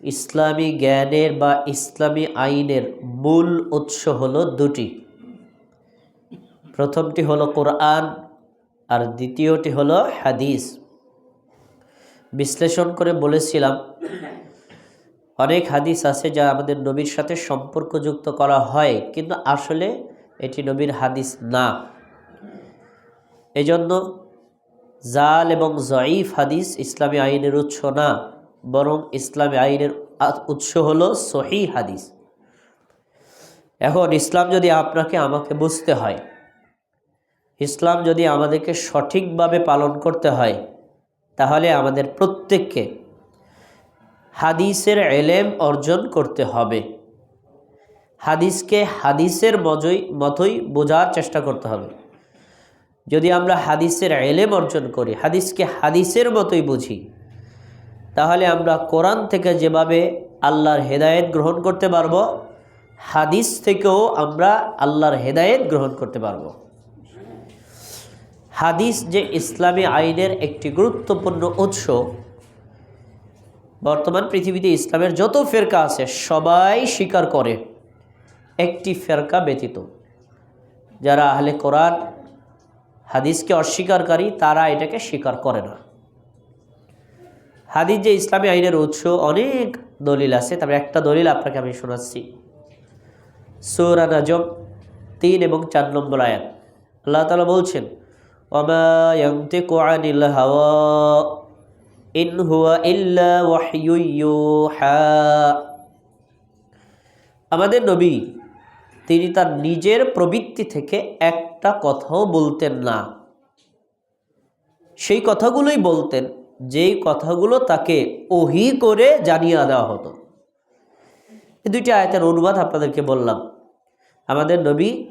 ইসলামী জ্ঞানের বা ইসলামী আইনের মূল উৎস হলো দুটি। প্রথমটি হলো কোরআন আর দ্বিতীয়টি হলো হাদিস। বিশ্লেষণ করে বলেছিলাম, অনেক হাদিস আছে যা আমাদের নবীর সাথে সম্পর্কযুক্ত করা হয়, কিন্তু আসলে এটি নবীর হাদিস না। এজন্য জাল এবং জয়ীফ হাদিস ইসলামী আইনের উৎস না। বরং ইসলামী আইনের উৎস হলো সহি হাদিস। এখন ইসলাম যদি আপনাকে, আমাকে বুঝতে হয়, ইসলাম যদি আমাদেরকে সঠিকভাবে পালন করতে হয়, তাহলে আমাদের প্রত্যেককে হাদিসের এলেম অর্জন করতে হবে। হাদিসকে হাদিসের মজই, মতোই বোঝার চেষ্টা করতে হবে। যদি আমরা হাদিসের এলেম অর্জন করি, হাদিসকে হাদিসের মতোই বুঝি তাহলে আমরা কোরআন থেকে যেভাবে আল্লাহর হেদায়েত গ্রহণ করতে পারব, হাদিস থেকেও আমরা আল্লাহর হেদায়েত গ্রহণ করতে পারব। হাদিস যে ইসলামী আইনের একটি গুরুত্বপূর্ণ উৎস, বর্তমান পৃথিবীতে ইসলামের যত ফেরকা আছে, সবাই স্বীকার করে একটি ফেরকা ব্যতীত। যারা আহলে কোরআন, হাদিসকে অস্বীকারকারী তারা এটাকে স্বীকার করে না। হাদিস যে ইসলামী আইনের উৎস, অনেক দলিল আছে। তবে একটা দলিল আপনাকে আমি শোনাচ্ছি। সৌরা নাজম তিন এবং চার নম্বর আয়াত। আল্লাহ তালা বলছেন আনিল হাওয়া ইন হুয়া ইল্লা আমাদের নবী, তিনি তার নিজের প্রবৃত্তি থেকে একটা কথাও বলতেন না। সেই কথাগুলোই বলতেন যেই কথাগুলো তাকে ওহি করে জানিয়ে দেওয়া হতো। এই দুইটি আয়তের অনুবাদ আপনাদেরকে বললাম। আমাদের নবী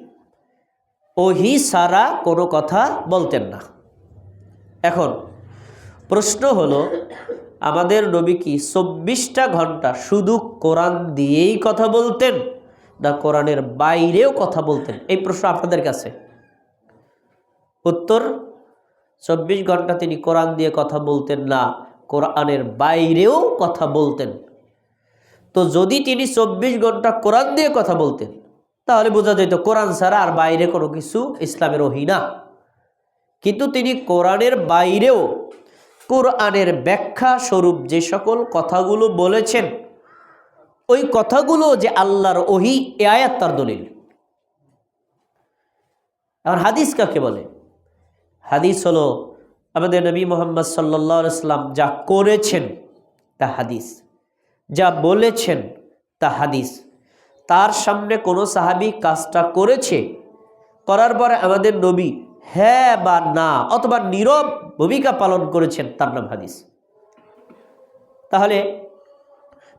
ওহি সারা কোনো কথা বলতেন না। এখন প্রশ্ন হলো, আমাদের নবী কি চব্বিশটা ঘণ্টা শুধু কোরআন দিয়েই কথা বলতেন, না কোরআনের বাইরেও কথা বলতেন? এই প্রশ্ন আপনাদের কাছে। উত্তর চব্বিশ ঘণ্টা তিনি কোরআন দিয়ে কথা বলতেন না, কোরআনের বাইরেও কথা বলতেন। তো যদি তিনি চব্বিশ ঘণ্টা কোরআন দিয়ে কথা বলতেন, তাহলে বোঝা যেত কোরআন ছাড়া আর বাইরে কোনো কিছু ইসলামের ওহি না। কিন্তু তিনি কোরআনের বাইরেও, কোরআনের ব্যাখ্যা স্বরূপ যে সকল কথাগুলো বলেছেন, ওই কথাগুলো যে আল্লাহর ওহি, এ আয়াত তার দলিল। আর হাদিস কাকে বলে? হাদিস হলো, আমাদের নবী মোহাম্মদ সাল্লাহ ইসলাম যা করেছেন তা হাদিস, যা বলেছেন তা হাদিস। তার সামনে কোনো সাহাবি কাজটা করেছে, করার পরে আমাদের নবী হ্যাঁ বা না অথবা নীরব ভূমিকা পালন করেছেন, তার নাম হাদিস। তাহলে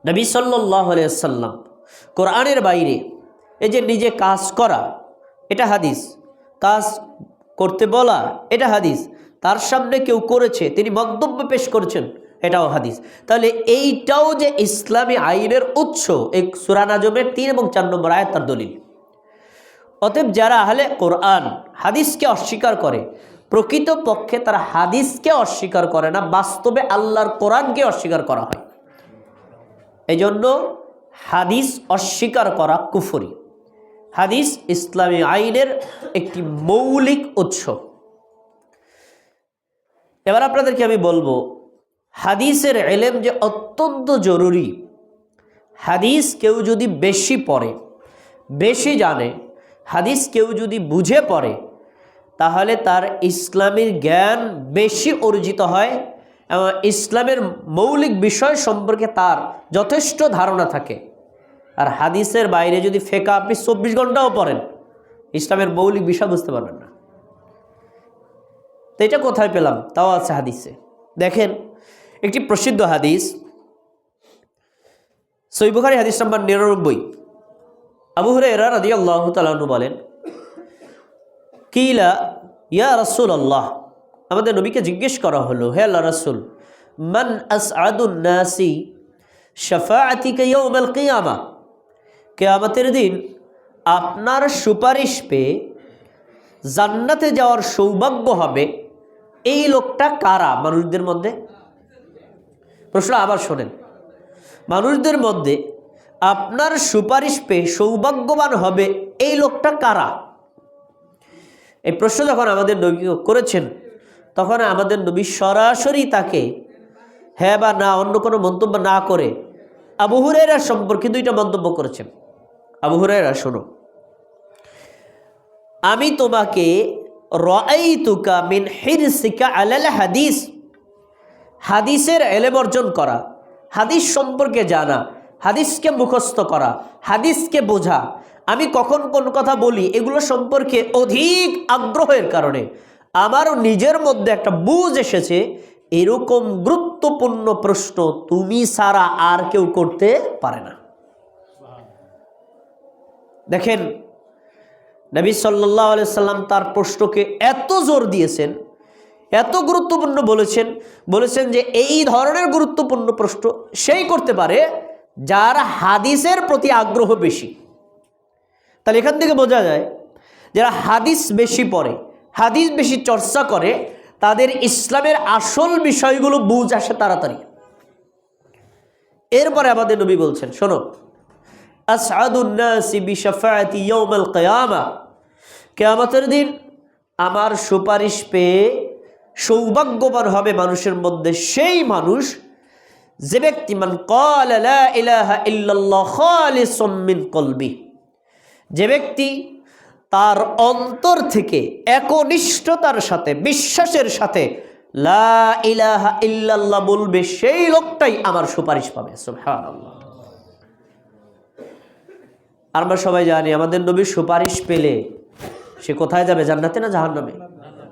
নবী সাল্লাম কোরআনের বাইরে এই যে নিজে কাজ করা, এটা হাদিস। কাজ করতে বলা, এটা হাদিস। তার সামনে কেউ করেছে, তিনি মন্তব্য পেশ করেছেন, এটাও হাদিস। তাহলে এইটাও যে ইসলামী আইনের উৎস, এই সুরান আজমের তিন এবং চার নম্বর আয়াত তার দলিল। অতএব যারা আহলে কোরআন হাদিসকে অস্বীকার করে প্রকৃত পক্ষে তারা হাদিসকে অস্বীকার করে না, বাস্তবে আল্লাহর কোরআনকে অস্বীকার করা হয়। এই জন্য হাদিস অস্বীকার করা কুফরি। হাদিস ইসলামী আইনের একটি মৌলিক উৎস। এবার আপনাদেরকে আমি বলব, হাদিসের এলেম যে অত্যন্ত জরুরি, হাদিস কেউ যদি বেশি পড়ে, বেশি জানে, হাদিস কেউ যদি বুঝে পড়ে, তাহলে তার ইসলামের জ্ঞান বেশি অর্জিত হয় এবং ইসলামের মৌলিক বিষয় সম্পর্কে তার যথেষ্ট ধারণা থাকে। আর হাদিসের বাইরে যদি ফেকা আপনি চব্বিশ ঘন্টাও পড়েন, ইসলামের মৌলিক বিষয় বুঝতে পারবেন না। তো এটা কোথায় পেলাম? তাও আছে হাদিসে। দেখেন, একটি প্রসিদ্ধ হাদিস সৈবুখারি হাদিস নাম্বার নিরানব্বই। আবু হুরে এরা রাদি আল্লাহ তালু বলেন, কিলা ইয়া রসুল আল্লাহ আমাদের নবীকে জিজ্ঞেস করা হলো, হে আল্লাহ রসুল, মান আস আদুন্নাসি শফাআতিকে ইয়াউমাল কিয়ামা? কেয়ামতের দিন আপনার সুপারিশ পেয়ে জান্নাতে যাওয়ার সৌভাগ্য হবে। এই লোকটা কারা? মানুষদের মধ্যে? প্রশ্ন আবার শোনেন। মানুষদের মধ্যে আপনার সুপারিশ পেয়ে সৌভাগ্যবান হবে এই লোকটা কারা? এই প্রশ্ন যখন আমাদের নবী করেছেন, তখন আমাদের নবী সরাসরি তাকে হ্যাঁ বা না অন্য কোনো মন্তব্য না করে আবু হুরায়রা সম্পর্কে দুইটা মন্তব্য করেছেন। আবু হুরায়রা, শোনো। আমি তোমাকে রাইতুকা মিন হিরসিকা আলাল হাদিস, হাদিসের এলেম অর্জন করা, হাদিস সম্পর্কে জানা, হাদিসকে মুখস্থ করা, হাদিসকে বোঝা। আমি কখন কোন কথা বলি এগুলো সম্পর্কে অধিক আগ্রহের কারণে। আমারও নিজের মধ্যে একটা বুঝ এসেছে, এরকম গুরুত্বপূর্ণ প্রশ্ন তুমি সারা আর কেউ করতে পারে না। দেখেন, নবী সাল্লাহ সাল্লাম তার প্রশ্নকে এত জোর দিয়েছেন, এত গুরুত্বপূর্ণ বলেছেন বলেছেন যে এই ধরনের গুরুত্বপূর্ণ প্রশ্ন সেই করতে পারে যার হাদিসের প্রতি আগ্রহ বেশি। তাহলে এখান থেকে বোঝা যায়, যারা হাদিস বেশি পড়ে, হাদিস বেশি চর্চা করে, তাদের ইসলামের আসল বিষয়গুলো বুঝ আসে তাড়াতাড়ি। এরপরে আমাদের নবী বলছেন, শোনো আসআদুন্নাসি বিশাফাআতি ইয়াউমাল কিয়ামা কিয়ামতের দিন আমার সুপারিশ পেয়ে সৌভাগ্যবান হবে মানুষের মধ্যে সেই মানুষ যে ব্যক্তি মান কলবি। যে ব্যক্তি তার অন্তর থেকে একনিষ্ঠতার সাথে, বিশ্বাসের সাথে লা ইলাহা ইল্লাল্লাহ বলবে, সেই লোকটাই আমার সুপারিশ পাবে। সুবহানাল্লাহ। আমরা সবাই জানি, আমাদের নবীর সুপারিশ পেলে সে কোথায় যাবে, জান্নাতে না জাহান্নামে?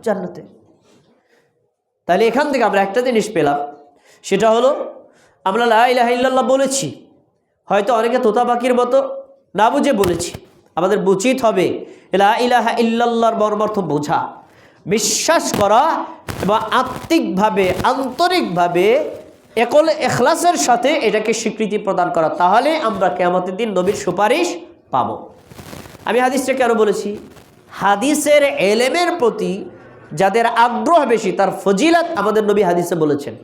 জান্নাতে। তাহলে এখান থেকে আমরা একটা জিনিস পেলাম, সেটা হলো আমরা লা ইলাহা ইল্লাল্লাহ বলেছি, হয়তো অনেকে তোতা পাখির মতো না বুঝে বলেছি, আমাদের উচিত হবে ইলাহা ইল্লাল্লাহর মর্মার্থ বোঝা। বিশ্বাস করা এবং আত্মিকভাবে, আন্তরিকভাবে একল এখলাসের সাথে এটাকে স্বীকৃতি প্রদান করা। তাহলে আমরা কেমতের দিন নবীর সুপারিশ পাবো। আমি হাদিসটাকে আরও বলেছি, হাদিসের এলেমের প্রতি যাদের আগ্রহ বেশি, তার ফজিলাত আমাদের নবী হাদিসে বলেছেন।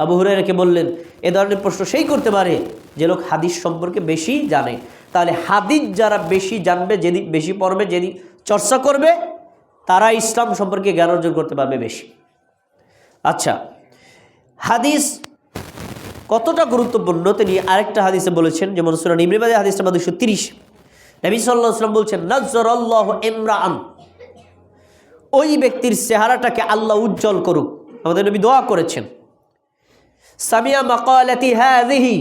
আবু হুরাইরাকে বললেন, এ ধরনের প্রশ্ন সেই করতে পারে যে লোক হাদিস সম্পর্কে বেশি জানে। তাহলে হাদিস যারা বেশি জানবে যেদিন বেশি পড়বে যেদিন চর্চা করবে, তারা ইসলাম সম্পর্কে জ্ঞান অর্জন করতে পারবে বেশি। আচ্ছা হাদিস কতটা গুরুত্বপূর্ণ তিনি আরেকটা হাদিসে বলেছেন, যেমন সুরান ইমরিবাদী হাদিস নাম্বার দুশো তিরিশ। নবী সাল্লাহ আসলাম বলছেন নজর আল্লাহ ইমরান ওই ব্যক্তির চেহারাটাকে আল্লাহ উজ্জ্বল করুক। আমাদের নবী দোয়া করেছেন। সামিয়া মাকালাতি হাদিহি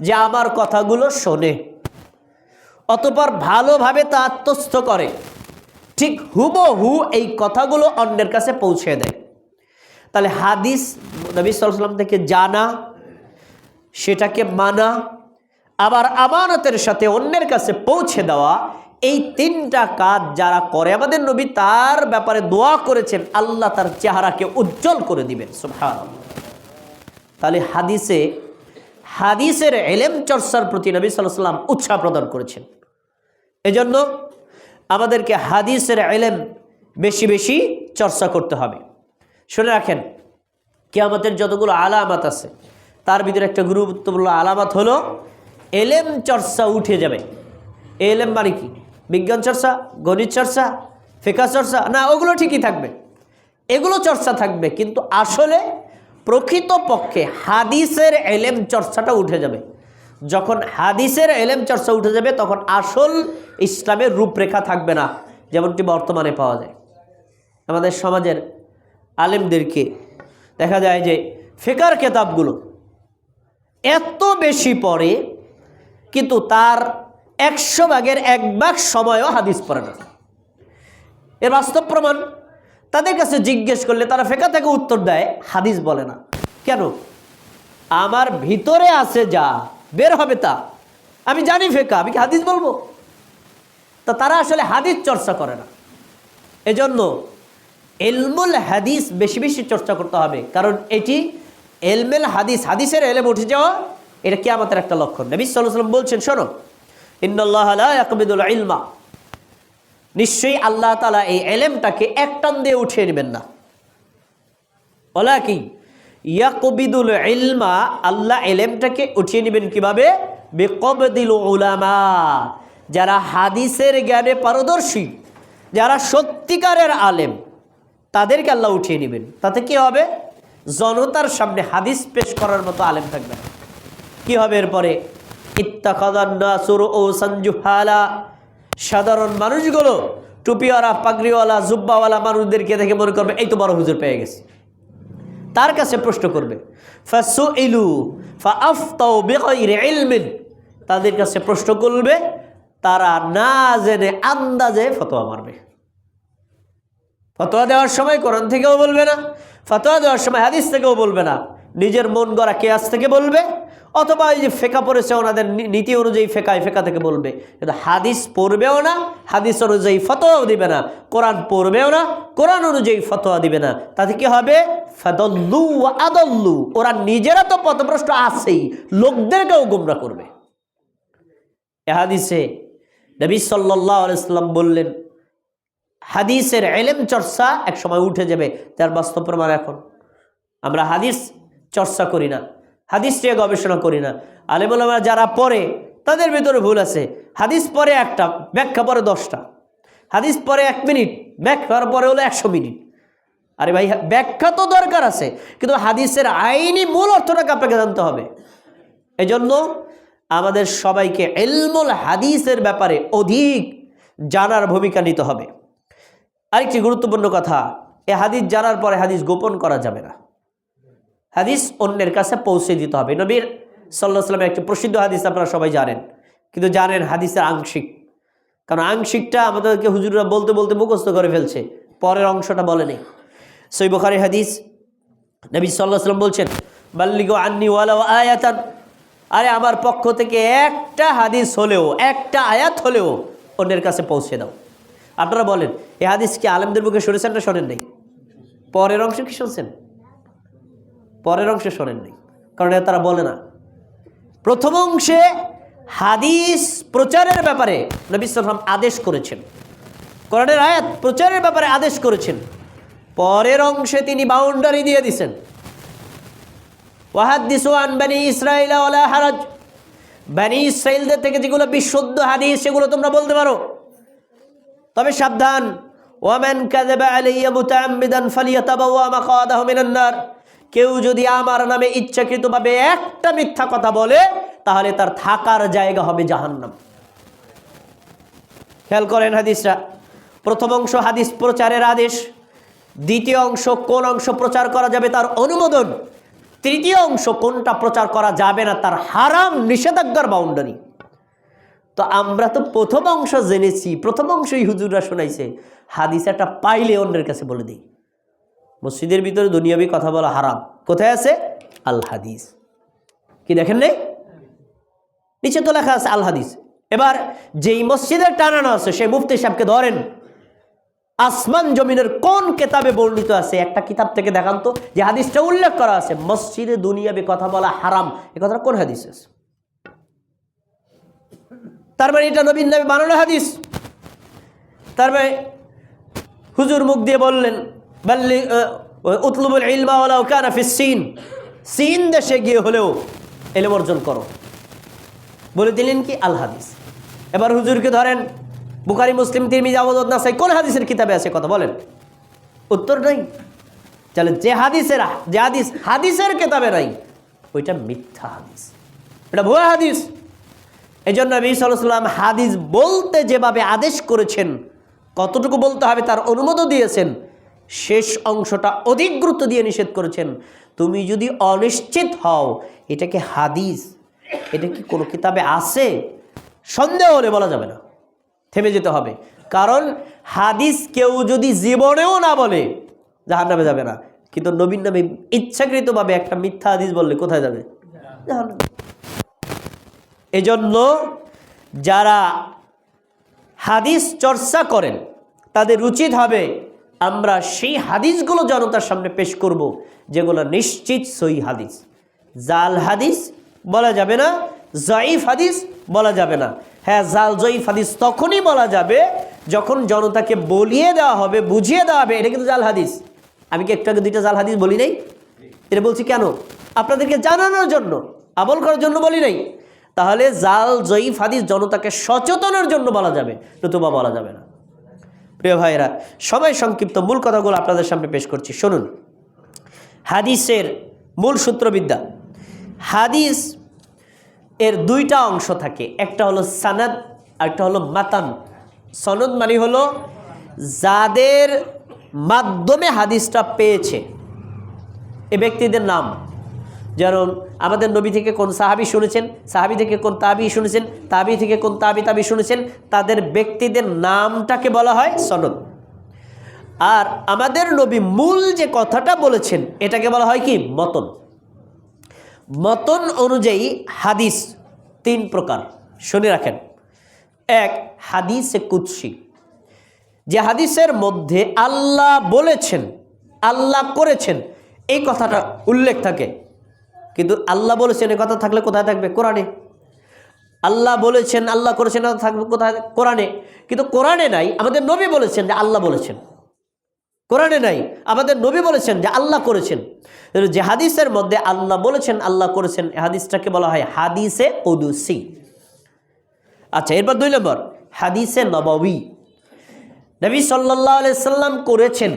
যে আমার কথাগুলো শোনে। অতপর ভালোভাবে তা আত্মস্থ করে। ঠিক হুবহু এই কথাগুলো অন্যের কাছে পৌঁছে দেয়। তাহলে হাদিস নবী সাল্লাম থেকে জানা সেটাকে মানা, আবার আমানতের সাথে অন্যের কাছে পৌঁছে দেওয়া, এই তিনটা কাজ যারা করে, আমাদের নবী তার ব্যাপারে দোয়া করেছেন, আল্লাহ তার চেহারাকে উজ্জ্বল করে দিবেন তাহলে হাদিসে, হাদিসের এলেম চর্চার প্রতি নবী সাল্লাম উৎসাহ প্রদান করেছেন। এজন্য আমাদেরকে হাদিসের এলেম বেশি বেশি চর্চা করতে হবে। শুনে রাখেন কে আমাদের যতগুলো আলামাত আছে তার ভিতরে একটা গুরুত্বপূর্ণ আলামত হলো, এলেম চর্চা উঠে যাবে। এলেম মানে কি? বিজ্ঞান চর্চা, গণিত চর্চা, ফেকা চর্চা, না, ওগুলো ঠিকই থাকবে। এগুলো চর্চা থাকবে, কিন্তু আসলে প্রকৃতপক্ষে হাদিসের এলেম চর্চাটা উঠে যাবে। যখন হাদিসের এলেম চর্চা উঠে যাবে, তখন আসল ইসলামের রূপরেখা থাকবে না, যেমনটি বর্তমানে পাওয়া যায়। আমাদের সমাজের আলেমদেরকে দেখা যায় যে ফেকার কেতাবগুলো এত বেশি পড়ে, কিন্তু তার একশো ভাগের এক ভাগ সময়ও হাদিস পড়ে না। এর বাস্তব প্রমাণ তাদের কাছে জিজ্ঞেস করলে তারা ফেকা থেকে উত্তর দেয়, হাদিস বলে না। কেন? আমার ভিতরে আছে যা, বের হবে তা। আমি জানি ফেকা, আমি কি হাদিস বলব? তা তারা আসলে হাদিস চর্চা করে না। এজন্য এলমুল হাদিস বেশি বেশি চর্চা করতে হবে, কারণ এটি এলমেল হাদিস, হাদিসের এলেম উঠে যাওয়া, এটা কি আমাদের একটা লক্ষণ। নবী সাল্লাম বলছেন, শোনো ইন্নআল্লাহ আকবিদুল ইলমা। নিশ্চয়ই আল্লাহ তালা এই এলেমটাকে এক টান দিয়ে উঠিয়ে নেবেন না। ওলা কি ইয়াকবিদুল ইলমা, আল্লাহ এলেমটাকে উঠিয়ে নেবেন কীভাবে? বেকবদিল উলামা। যারা হাদিসের জ্ঞানে পারদর্শী, যারা সত্যিকারের আলেম, তাদেরকে আল্লাহ উঠিয়ে নেবেন। তাতে কি হবে? জনতার সামনে হাদিস পেশ করার মতো আলেম থাকবে না। কি হবে এরপরে? সাধারণ মানুষগুলো টুপিওয়ালা, পাগড়িওয়ালা, জুব্বাওয়ালা মানুষদেরকে দেখে মনে করবে, এই তো বড় হুজুর পেয়ে গেছে। তার কাছে প্রশ্ন করবে ইলমিন? তাদের কাছে প্রশ্ন করবে, তারা না জেনে আন্দাজে ফতোয়া মারবে। ফতোয়া দেওয়ার সময় কোরআন থেকেও বলবে না, ফতোয়া দেওয়ার সময় হাদিস থেকেও বলবে না, নিজের মন গড়া কেয়াস থেকে বলবে, অথবা এই যে ফেকা পড়েছে ওনাদের নীতি অনুযায়ী ফেকায় ফেকা থেকে বলবে। কিন্তু হাদিস পড়বেও না, হাদিস অনুযায়ী ফতোয়াও দিবে না, কোরআন পড়বেও না, কোরআন অনুযায়ী ফতোয়া দিবে না। তাতে কি হবে? ফাদল্লু আদল্লু। ওরা নিজেরা তো পথভ্রষ্ট আছেই, লোকদেরকেও গুমরা করবে। এ হাদিসে নবী সাল্লাহ আলাইসাল্লাম বললেন হাদিসের এলেম চর্চা এক সময় উঠে যাবে, তার বাস্তব প্রমাণ এখন। আমরা হাদিস চর্চা করি না, হাদিস নিয়ে গবেষণা করি না। আলেমুলামা যারা পড়ে, তাদের ভিতরে ভুল আছে। হাদিস পরে একটা, ব্যাখ্যা পরে দশটা। হাদিস পরে এক মিনিট ব্যাখ্যার পরে হলো একশো মিনিট। আরে ভাই, ব্যাখ্যা তো দরকার আছে, কিন্তু হাদিসের আইনি মূল অর্থটাকে আপনাকে জানতে হবে। এজন্য আমাদের সবাইকে এলমুল হাদিসের ব্যাপারে অধিক জানার ভূমিকা নিতে হবে। আরেকটি গুরুত্বপূর্ণ কথা, এ হাদিস জানার পরে হাদিস গোপন করা যাবে না। হাদিস অন্যের কাছে পৌঁছে দিতে হবে। নবীর সাল্লাহ সাল্লামের একটি প্রসিদ্ধ হাদিস আপনারা সবাই জানেন, কিন্তু জানেন হাদিসের আংশিক। কারণ আংশিকটা আমাদেরকে হুজুররা বলতে বলতে মুখস্থ করে ফেলছে, পরের অংশটা বলেনি। সই বুখারি হাদিস, নবী সাল্লাহ সাল্লাম বলছেন, বাল্লিগো আন্নি ওয়ালা আয়াতান। আরে আমার পক্ষ থেকে একটা হাদিস হলেও, একটা আয়াত হলেও অন্যের কাছে পৌঁছে দাও। আপনারা বলেন এই হাদিস কি আলেমদের মুখে শুনেছেন না শোনেন নাই? পরের অংশ কি শুনছেন? পরের অংশে শোনেন নাই, কারণ এটা তারা বলে না। প্রথম অংশে হাদিস প্রচারের ব্যাপারে নবী সাল্লাম আদেশ করেছেন। কোরআনের আয়াত প্রচারের ব্যাপারে আদেশ করেছেন। পরের অংশে তিনি বাউন্ডারি দিয়ে দিছেন। ওয়াহাদিসু বানি ইসরাইল হারাজ। বানি ইসরাইলদের থেকে যেগুলো বিশুদ্ধ হাদিস, সেগুলো তোমরা বলতে পারো। তবে সাবধান। ওয়ামেন কাযাবা আলাইয়া মুতাআম্মিদান ফালিয়াতাবাওয়া মাকাদাহু মিনান নার। কেউ যদি আমার নামে ইচ্ছাকৃতভাবে একটা মিথ্যা কথা বলে, তাহলে তার থাকার জায়গা হবে জাহান্নাম। খেয়াল করেন হাদিসরা প্রথম অংশ হাদিস প্রচারের আদেশ। দ্বিতীয় অংশ কোন অংশ প্রচার করা যাবে তার অনুমোদন। তৃতীয় অংশ কোনটা প্রচার করা যাবে না তার হারাম নিষেধাজ্ঞার বাউন্ডারি তো আমরা তো প্রথম অংশ জেনেছি, প্রথম অংশই হুজুররা শোনাইছে। হাদিস একটা পাইলে অন্যের কাছে বলে দিই। মসজিদের ভিতরে দুনিয়াবি কথা বলা হারাম। কোথায় আছে? আল হাদিস। কি দেখেন নেই? নিচে তো লেখা আছে আল হাদিস। এবার যেই মসজিদের টানানো আছে, সেই মুফতি সাহেবকে ধরেন। আসমান জমিনের কোন কেতাবে বর্ণিত আছে? একটা কিতাব থেকে দেখান তো, যে হাদিসটা উল্লেখ করা আছে, মসজিদে দুনিয়াবি কথা বলা হারাম। এ কথাটা কোন হাদিস আছে? তার মানে এটা নবীন নামে বানানো হাদিস। তার মানে হুজুর মুখ দিয়ে বললেন, বাল্লি উতলুবুল ইলমা ওয়ালাউ কানা ফিস সিন। সিন দেশে গিয়ে হলেও এলেম অর্জন করো। বলে দিলেন কি? আল হাদিস। এবার হুজুরকে ধরেন, বুখারি, মুসলিম, তিরমিজি আবুদ নাসাই, কোন হাদিসের কিতাবে আছে কথা বলেন? উত্তর নাই। তাহলে যে হাদিসের, যে হাদিস, হাদিসের কিতাবে নাই, ওইটা মিথ্যা হাদিস। এটা ভুয়া হাদিস। এই জন্য নবী সাল্লাম হাদিস বলতে যেভাবে আদেশ করেছেন, কতটুকু বলতে হবে তার অনুমোদন দিয়েছেন, শেষ অংশটা অধিক গুরুত্ব দিয়ে নিষেধ করেছেন। তুমি যদি অনিশ্চিত হও, এটা কি হাদিস? এটা কি কোনো কিতাবে আছে? সন্দেহ হলে বলা যাবে না। থেমে যেতে হবে। কারণ হাদিস কেউ যদি জীবনেও না বলে জাহার নামে যাবে না। কিন্তু নবীন নামে ইচ্ছাকৃতভাবে একটা মিথ্যা হাদিস বললে কোথায় যাবে? জাহান্নামে। এজন্য যারা হাদিস চর্চা করেন, তাদের উচিত হবে আমরা সেই হাদিসগুলো জনতার সামনে পেশ করব, যেগুলো নিশ্চিত সই হাদিস। জাল হাদিস বলা যাবে না জয়ীফ হাদিস বলা যাবে না। হ্যাঁ জাল, জয়ীফ হাদিস তখনই বলা যাবে যখন জনতাকে বলিয়ে দেওয়া হবে, বুঝিয়ে দেওয়া হবে, এটা কিন্তু জাল হাদিস। আমি কি একটু আগে দুইটা জাল হাদিস বলি নাই? এটা বলছি কেন? আপনাদেরকে জানানোর জন্য, আমল করার জন্য বলি নাই? তাহলে জাল, জয়ীফ হাদিস জনতাকে সচেতনের জন্য বলা যাবে, নতুবা বলা যাবে না। প্রিয় ভাইয়েরা, সবাই সংক্ষিপ্ত মূল কথাগুলো আপনাদের সামনে পেশ করছি। শুনুন, হাদিসের মূল সূত্রবিদ্যা, হাদিস এর দুইটা অংশ থাকে, একটা হলো সানাদ একটা হলো মাতান। সনদ মানে হলো যাদের মাধ্যমে হাদিসটা পেয়েছে, এ ব্যক্তিদের নাম। যেমন আমাদের নবী থেকে কোন সাহাবি শুনেছেন, সাহাবি থেকে কোন তাবি শুনেছেন, তাবি থেকে কোন তাবি তাবি শুনেছেন, তাদের ব্যক্তিদের নামটাকে বলা হয় সনদ। আর আমাদের নবী মূল যে কথাটা বলেছেন, এটাকে বলা হয় কি? মতন। মতন অনুযায়ী হাদিস তিন প্রকার, শুনে রাখেন। এক, হাদিসে কুৎসি যে হাদিসের মধ্যে আল্লাহ বলেছেন, আল্লাহ করেছেন, এই কথাটা উল্লেখ থাকে। কিন্তু আল্লাহ বলেছেন এ কথা থাকলে কোথায় থাকবে? কোরআনে। আল্লাহ বলেছেন, আল্লাহ করেছেন থাকবে কোথায়? কোরআনে। কিন্তু কোরআনে নাই, আমাদের নবী বলেছেন যে আল্লাহ বলেছেন। কোরআনে নাই, আমাদের নবী বলেছেন যে আল্লাহ করেছেন। যে হাদিসের মধ্যে আল্লাহ বলেছেন, আল্লাহ করেছেন হাদিসটাকে বলা হয় হাদিসে কুদুসি। আচ্ছা এরপর দুই নম্বর, হাদিসে নববী। নবী সাল্লাহ সাল্লাম করেছেন।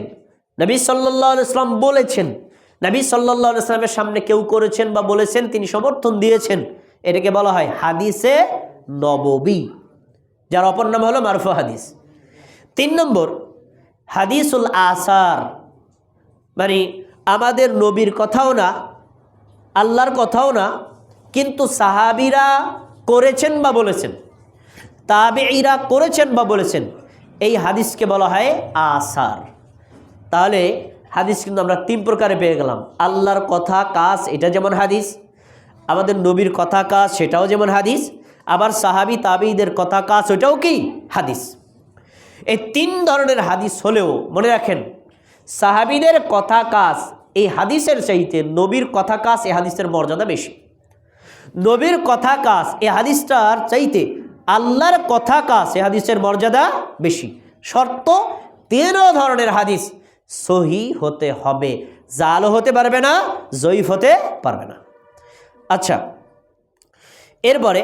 নবী সাল্লাহ সাল্লাম বলেছেন নবী সাল্লাহ সাল্লামের সামনে কেউ করেছেন বা বলেছেন, তিনি সমর্থন দিয়েছেন। এটাকে বলা হয় হাদিসে নববী, যার অপর নাম হলো মারফু হাদিস। তিন নম্বর, হাদিসুল আসার মানে আমাদের নবীর কথাও না, আল্লাহর কথাও না, কিন্তু সাহাবিরা করেছেন বা বলেছেন, তাবেঈরা করেছেন বা বলেছেন, এই হাদিসকে বলা হয় আসার। তাহলে হাদিস কিন্তু আমরা তিন প্রকারে পেয়ে গেলাম। আল্লাহর কথা কাজ, এটা যেমন হাদিস, আমাদের নবীর কথা কাজ, সেটাও যেমন হাদিস, আবার সাহাবি তাবিদের কথা কাজ ওটাও কি? হাদিস। এই তিন ধরনের হাদিস হলেও, মনে রাখেন, সাহাবিদের কথা কাজ, এই হাদিসের চাইতে নবীর কথা কাজ, এই হাদিসের মর্যাদা বেশি। নবীর কথা কাজ এই হাদিসটার চাইতে আল্লাহর কথা কাজ এই হাদিসের মর্যাদা বেশি। শর্ত, তেরো ধরনের হাদিস সহি হতে হবে জাল হতে পারবে না জয়ীফ হতে পারবে না। আচ্ছা এরপরে